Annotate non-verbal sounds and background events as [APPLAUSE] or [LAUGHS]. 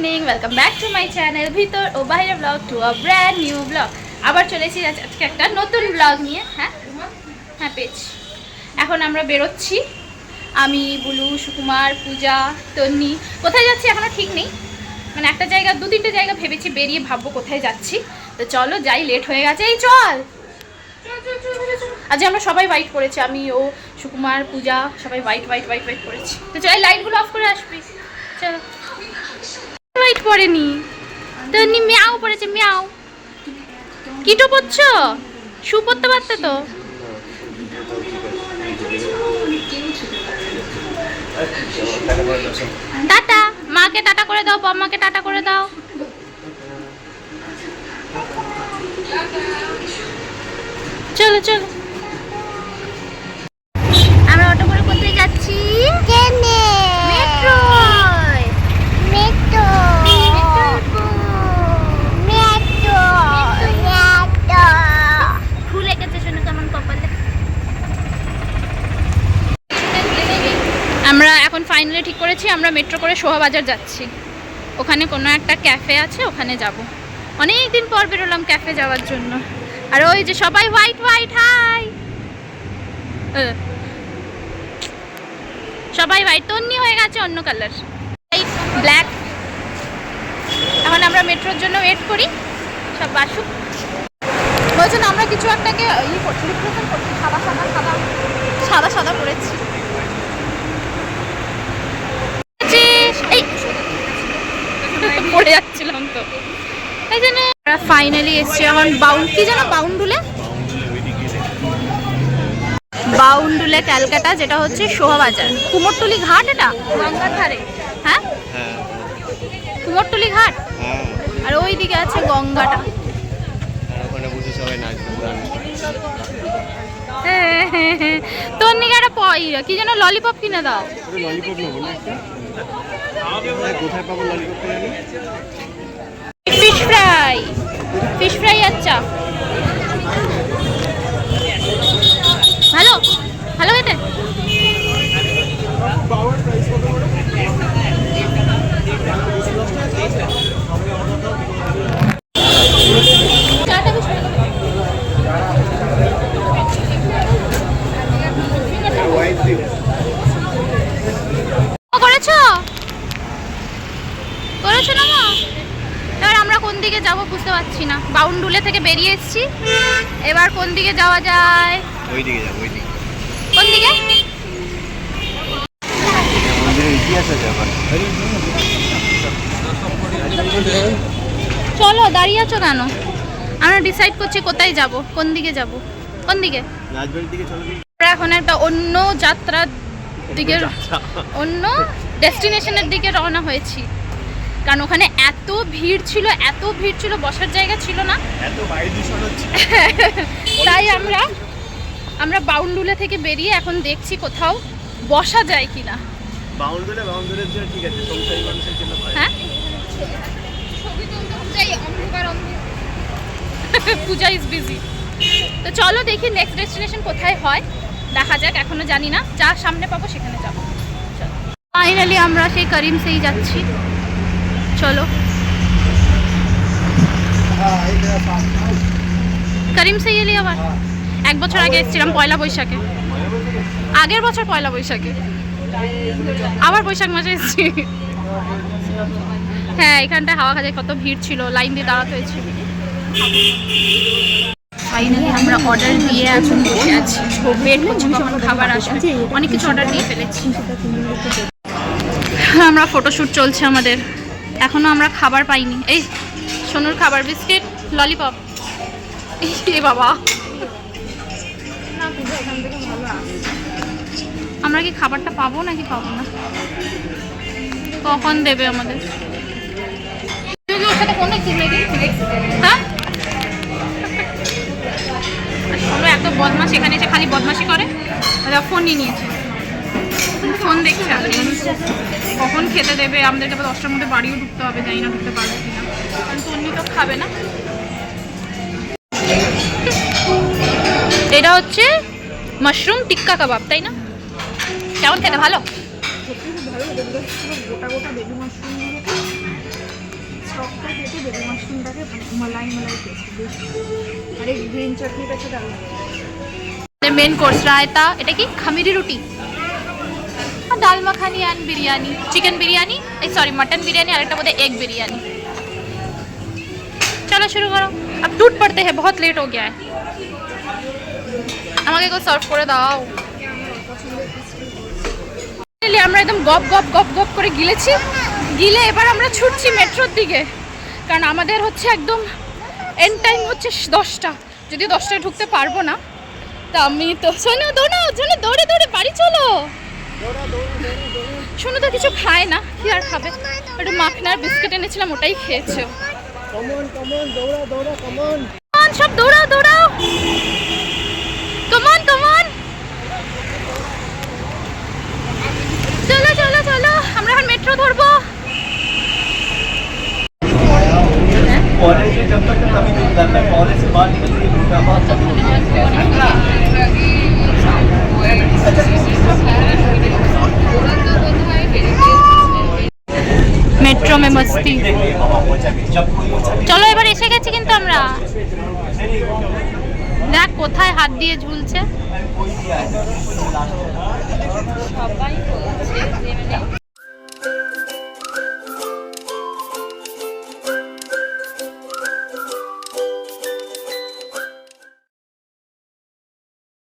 Evening welcome back to my channel ভিতর ও বাইরে vlog to a brand new vlog আবার চলেছি আজকে একটা নতুন ব্লগ নিয়ে হ্যাঁ? হ্যাঁ পেজ। এখন আমরা বেরোচ্ছি। আমি, বুলু, সুকুমার, পূজা, তন্নি, কোথায় যাচ্ছি এখনও ঠিক নেই। মানে একটা জায়গা, দু তিনটে জায়গা ভেবেছি বেরিয়ে ভাববো কোথায় যাচ্ছি। তো চলো, যাই লেট হয়ে গেছে। এই চল! আজ আমরা সবাই হোয়াইট করেছি আমি, ও, সুকুমার, পূজা, সবাই হোয়াইট হোয়াইট হোয়াইট হোয়াইট করেছি তো চল লাইটগুলো অফ করে আসবি। চলো। পরেনি তো নি মিয়াও পড়েছে, মিয়াও। কিটো পরছ শু পরতে পারতে তো। টাটা, মাকে টাটা করে দাও, বম্মাকে টাটা করে দাও। চলো চলো আমরা অটো করে কোথায় যাচ্ছি ট্রেনে মেট্রো মেট্রো মেট্রো মেট্রো ফুল এঁকেছে শুনে কেমন কপালে আমরা এখন ফাইনালি ঠিক করেছি, আমরা মেট্রো করে শোভাবাজার যাচ্ছি। ওখানে কোনো একটা ক্যাফে আছে, ওখানে যাব। অনেক দিন পর বেরোলাম ক্যাফে যাওয়ার জন্য। আর ওই যে সবাই হোয়াইট হোয়াইট হাই সবাই হোয়াইট তন্নি হয়ে গেছে অন্য কালার ব্ল্যাক এখন আমরা মেট্রোর জন্য ওয়েট করি, সব বাসুক বলছেন আমরা কিছু একটাকে ই করছি রিপ্রেজেন্ট করছি, সাদা সাদা সাদা সাদা সাদা করেছি এই পড়ে যাচ্ছিলাম তো। এই জন্য আমরা ফাইনালি এসছি। এখন বাউন্ড কি যেন বাউন্ডুলে? বাউন্ডুলে ক্যালকাটা যেটা হচ্ছে শোভাবাজার কুমোরটুলি ঘাট এটা? গঙ্গার ধারে হ্যাঁ? হ্যাঁ। কুমোরটুলি ঘাট? হ্যাঁ। আর ওই দিকে আছে গঙ্গাটা। ওখানে বসে সবাই নাচবে গান তোর নিকে একটা প- কি যেন ললিপপ কিনে দাও। ললিপপ নেব না একটা? কোথায়- কোথায় পাবো ললিপপটা জানি? ফিশ ফ্রাই ফিশ ফ্রাই আচ্ছা ভালো ভালো খেতে চাটা বেশ ভালো। হোয়াইট দিও ও, করেছ করেছ না মা এবার আমরা কোন দিকে পারছি না। বাউন্ডুলে থেকে বেরিয়ে এসেছি। এবার কোন দিকে যাওয়া যায়? ওই দিকে যাব ওই দিকে? কোন দিকে চলো দাঁড়িয়ে আছো কেন? আমরা ডিসাইড করছি কোথায় যাব কোন দিকে যাব। কোন দিকে? আমরা এখন একটা অন্য যাত্রার দিকে অন্য ডেস্টিনেশনের দিকে রওনা হয়েছি। কারণ ওখানে এত ভিড় ছিল এত ভিড় ছিল বসার জায়গা ছিল না। এত বায়ু দূষণ হচ্ছে। [LAUGHS] তাই আমরা আমরা বাউন্ডুলে থেকে বেরিয়ে এখন দেখছি কোথাও বসা যায় কিনা। বাউন্ডুলে বাউন্ডুলের জন্য ঠিক আছে সংসারী মানুষের জন্য হ্যাঁ? [LAUGHS] পূজা ইজ বিজি তো চলো দেখি নেক্সট ডেস্টিনেশন কোথায় হয়। দেখা যাক এখনও জানি না। যা সামনে পাবো সেখানে যাব। ফাইনালি আমরা সেই করিম সেই যাচ্ছি। চলো। করিম সেই এলি আবার। এক বছর আগে এসেছিলাম পয়লা বৈশাখে। আগের বছর পয়লা বৈশাখে। আবার বৈশাখ মাসে এসেছি। হ্যাঁ এখানটায় হাওয়া খাজে কত ভিড় ছিল, লাইন দিয়ে দাঁড়াতে ফাইনালি আমরা অর্ডার দিয়ে এখন বসে আছি। ওয়েট করছি কখন খাবার আসবে। অনেক কিছু অর্ডার দিয়ে ফেলেছি। আমরা ফটোশ্যুট চলছে আমাদের। এখনও আমরা খাবার পাইনি। এই, সোনুর খাবার, বিস্কিট, ললিপপ। এ বাবা। আমরা কি খাবারটা পাবো নাকি পাবো না? কখন দেবে আমাদের? হ্যাঁ? এত বদমাস এখানে এসে খালি বদমাশি করে। ফোন নিয়ে নিয়েছে। ফোন দেখছে কি। কখন খেতে দেবে? আমাদেরকে আবার দশটার মধ্যে বাড়িও ঢুকতে হবে জানি না ঢুকতে পারব কিনা কারণ তন্নি তো খাবে না। এটা হচ্ছে মাশরুম টিক্কা কাবাব তাই না? কেমন খেতে ভালো? সত্যি খুব ভালো লাগে গোটা গোটা বেবি মাশরুম টকটা কেটে বেবি মাশরুমটাকে মালাই মালাই আর এই গ্রিন চাটনিটা তো মেন কোর্স রায়তা এটা কি? খামিরি রুটি? আর ডাল মাখানি অ্যান্ড বিরিয়ানি। চিকেন বিরিয়ানি, এই সরি মটন বিরিয়ানি আর একটা বোধহয় এগ বিরিয়ানি। চলো শুরু করো। আপ টুট পড়তে হ্যাঁ বহুত লেট হো গিয়া আমাকে কেউ সার্ভ করে দাও। আমরা একদম গপ গপ গপ গপ করে গিলেছি। গিলে এবার আমরা ছুটছি মেট্রোর দিকে। কারণ আমাদের হচ্ছে একদম এন টাইম হচ্ছে দশটা। যদি দশটায় ঢুকতে পারব না। তা আমি তো শোনো দৌড়াও শোনো দৌড়ে দৌড়ে, বাড়ি চলো। শোনো তো কিছু খায় না কি আর খাবে? একটু মাখনার বিস্কিট এনেছিলাম ওটাই খেয়েছে। কমন কমন দৌড়া দৌড়া কমন সব দৌড়াও দৌড়াও। কমন কমন নামে মস্তি। চলো এবার এসে গেছি কিন্তু আমরা। দেখ কোথায় হাত দিয়ে ঝুলছে। সবাই